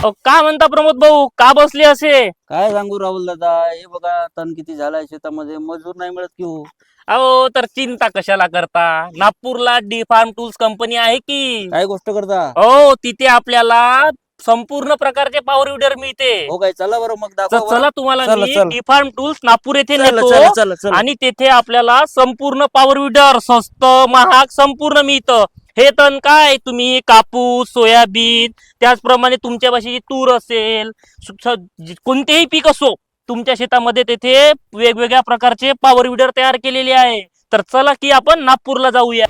अहो, का म्हणता प्रमोद भाऊ? का बसले असे? काय सांगू राहुल दादा? हे बघा तण किती झालाय शेतामध्ये. मजूर नाही मिळत की हो? अहो तर चिंता कशाला करता? नागपूरला डी फार्म टूल्स कंपनी आहे की? काय गोष्ट करता? हो तिथे आपल्याला संपूर्ण प्रकारचे पॉवर विडर मिळते. हो काय? चला बरं मग तर दाखवा चला तुम्हाला चला, मी चला. डी फार्म टूल्स नागपूर येथे चला नेतो चला चला चला. आणि तेथे आपल्याला संपूर्ण पॉवर विडर स्वस्त महाग संपूर्ण मिळतं. हे तण काय? तुम्ही कापूस सोयाबीन त्याचप्रमाणे तुमच्यापाशी तूर असेल कोणतेही पीक असो तुमच्या शेतामध्ये तेथे वेगवेगळ्या प्रकारचे पॉवर विडर तयार केलेले आहे. तर चला की आपण नागपूरला जाऊया.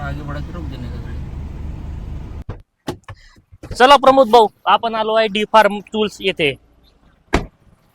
आगे बढ़ा के रोक देने का चला प्रमोद भाऊ आपण आलो आहे डी फार्म टूल्स येथे.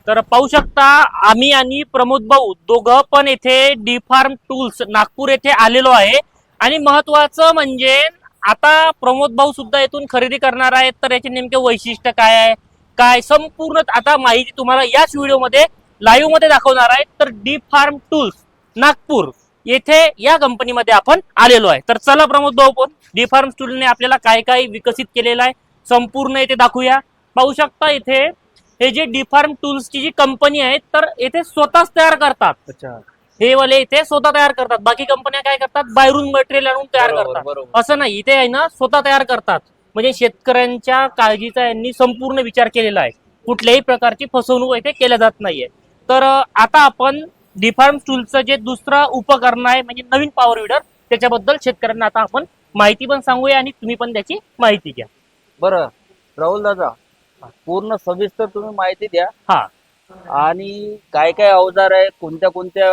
तर पाहू शकता आम्ही आणि प्रमोद भाऊ दोघं पण येथे डी फार्म टूल्स नागपूर येथे आलेलो आहे. आणि महत्वाचं म्हणजे आता प्रमोद भाऊ सुद्धा येथून खरेदी करणार आहेत तर याचे नेमके वैशिष्ट्य काय आहे? काय? संपूर्ण आता माहिती तुम्हाला याच व्हिडिओमध्ये लाईव्हमध्ये दाखवणार आहे. तर डी फार्म टूल्स नागपूर येथे या कंपनीमध्ये आपण आलेलो आहे. तर चला प्रमोद भाऊ पण डी फार्म टूलने आपल्याला काय काय विकसित केलेलं आहे? संपूर्ण येथे दाखवूया. पाहू शकता इथे हे जे डी फार्म टूल्सची जी कंपनी आहे तर येथे स्वतःच तयार करतात. अच्छा. हे वाले इथे स्वतः तयार करतात. बाकी कंपन्या काय करतात? बाहेरून मटेरियल आणून तयार बरोबर, करतात. बरोबर. असं नाही इथे आहे ना स्वतः तयार करतात. म्हणजे शेतकऱ्यांच्या काळजीचा यांनी संपूर्ण विचार केलेला आहे. कुठल्याही प्रकारची फसवणूक इथे केल्या जात नाहीये. तर अं, आता आपण डिफार्म टूलचं जे दुसरं उपकरण आहे म्हणजे नवीन पॉवर विडर त्याच्याबद्दल शेतकऱ्यांना आता आपण माहिती पण सांगूया आणि तुम्ही पण त्याची माहिती घ्या. बरं राहुल दादा पूर्ण सविस्तर तुम्ही माहिती द्या. हा. आणि काय काय अवजार आहे कोणत्या कोणत्या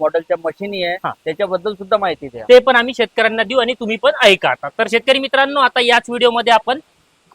मॉडेलच्या मशिनी आहे हा. त्याच्याबद्दल सुद्धा माहिती द्या. ते पण आम्ही शेतकऱ्यांना देऊ आणि तुम्ही पण ऐका आता. तर शेतकरी मित्रांनो आता याच व्हिडिओमध्ये आपण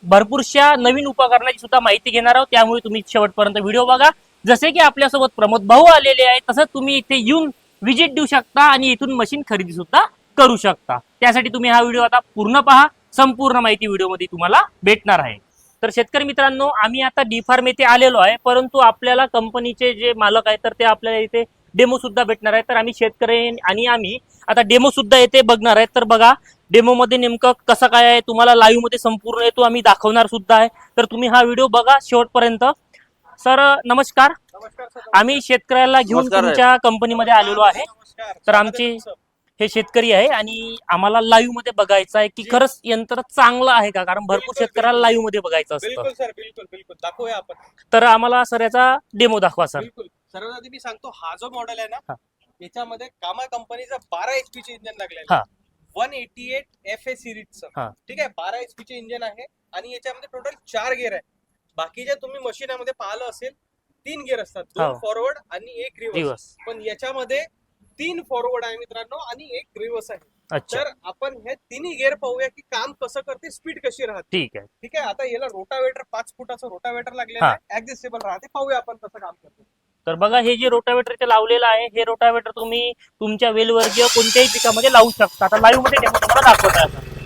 भरपूरशा नवीन उपकरणाची सुद्धा माहिती घेणार आहोत. त्यामुळे तुम्ही शेवटपर्यंत व्हिडिओ बघा. जसे की आपल्यासोबत प्रमोद भाऊ आलेले आहेत तसं तुम्ही इथे येऊन व्हिजिट देऊ शकता आणि इथून मशीन खरेदी सुद्धा करू शकता. त्यासाठी तुम्ही हा व्हिडिओ आता पूर्ण पहा. संपूर्ण माहिती व्हिडिओमध्ये तुम्हाला भेटणार आहे. तर शेतकरी मित्रांनो आम्ही आता डी फार्म येथे आलेलो आहे परंतु आपल्याला कंपनीचे जे मालक आहेत तर ते आपल्याला इथे डेमो सुद्धा भेटणार आहे तर आम्ही शेतकरी आणि आम्ही आता डेमो सुद्धा येथे बघणार आहेत. तर बघा डेमो मध्ये नेमकं कसं काय आहे तुम्हाला लाईव्हमध्ये संपूर्ण येतो आम्ही दाखवणार सुद्धा आहे. तर तुम्ही हा व्हिडिओ बघा शेवटपर्यंत. सर नमस्कार. आम्ही शेतकऱ्याला घेऊन. तुमच्या कंपनीमध्ये आलेलो आहे. तर आमचे हे शेतकरी आहे आणि आम्हाला लाईव्हमध्ये बघायचं आहे की खरंच यंत्र चांगलं आहे का? कारण भरपूर शेतकऱ्याला लाईव्हमध्ये बघायचं असतं. बिलकुल सर बिलकुल बिलकुल. दाखवूया आपण. तर आम्हाला सर याचा डेमो दाखवा सर बिलकुल. सर्वात आधी मी सांगतो हा जो मॉडेल आहे हा. ना याच्यामध्ये कामा कंपनीचं बारा एच पी चे इंजन हा. आहे one eighty eight F A सिरीजचं हा. ठीक आहे? बारा एच पी चे इंजन आहे आणि याच्यामध्ये टोटल चार गेअर आहे. बाकीच्या तुम्ही मशीनामध्ये पाहिलं असेल तीन गेअर असतात. दोन हो. फॉरवर्ड आणि एक रिव्हर्स दिवस पण याच्यामध्ये तीन फॉरवर्ड आहे मित्रांनो आणि एक रिव्हर्स आहे. अच्छा. तर आपण हे तिन्ही गेअर पाहूया की काम कसं करते स्पीड कशी राहते. ठीक आहे. ठीक आहे? आता याला रोटावेटर पाच फुटाचं रोटावेटर लागलेलं. आहे. ऍडजस्टेबल राहते. पाहूया आपण कसं काम करते. तर बघा हे जे रोटावेटर इथे लावलेलं आहे हे रोटावेटर तुम्ही तुमच्या वेलवर्गीय कोणत्याही पिकामध्ये लावू शकता. आता लाईव्हमध्ये तुम्हाला दाखवत आहे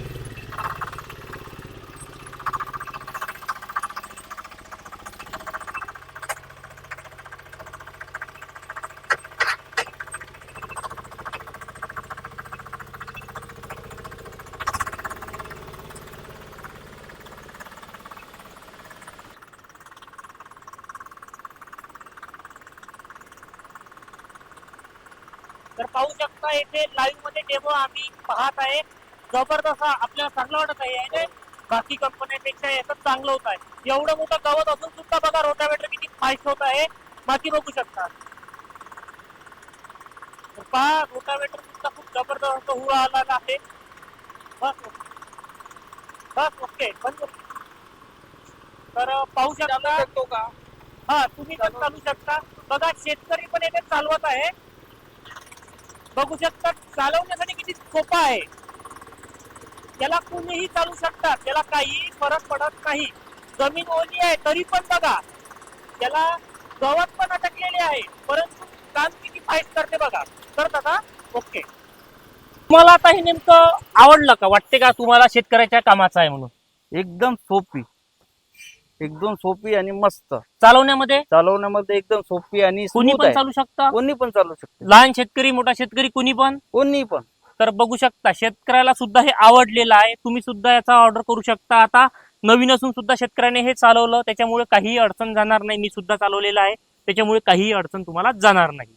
तर पाहू शकता येथे लाईव्हमध्ये डेमो आम्ही पाहत आहे. जबरदस्त आपल्याला चांगला वाटत आहे याने बाकी कंपन्यांपेक्षा याचं चांगलं होत आहे. एवढं मोठं गवत असून सुद्धा बघा रोटावेटर किती फास्ट होत आहे. बाकी बघू शकता. पहा रोटावेटर सुद्धा खूप जबरदस्त होऊ आलेला आहे. बस बस ओके बंद. तर पाहू शकतो. का? हा तुम्ही पण चालू शकता. बघा शेतकरी पण येथे चालवत आहे. बघू शकता चालवण्यासाठी किती सोपा आहे. त्याला कुणीही चालू शकतात त्याला काही फरक पडत नाही. जमीन ओली आहे तरी पण बघा. त्याला गवत पण अटकलेले आहे परंतु काम किती फाईट करते बघा. करत का ओके. तुम्हाला आता हे नेमकं आवडलं का? वाटते का तुम्हाला शेतकऱ्याच्या कामाचं आहे म्हणून? एकदम सोपी. एकदम सोपी आणि मस्त. चालवण्यामध्ये? चालवण्यामध्ये एकदम सोपी आणि कुणी smooth पण आहे. चालू शकता? कोणी पण चालू शकते. लहान शेतकरी मोठा शेतकरी कुणी पण? कोणी पण. तर बघू शकता शेतकऱ्याला सुद्धा हे आवडलेलं आहे. तुम्ही सुद्धा याचा ऑर्डर करू शकता. आता नवीन असून सुद्धा शेतकऱ्याने हे चालवलं. त्याच्यामुळे काही अडचण जाणार नाही. मी सुद्धा चालवलेलं आहे. त्याच्यामुळे काही अडचण तुम्हाला जाणार नाही.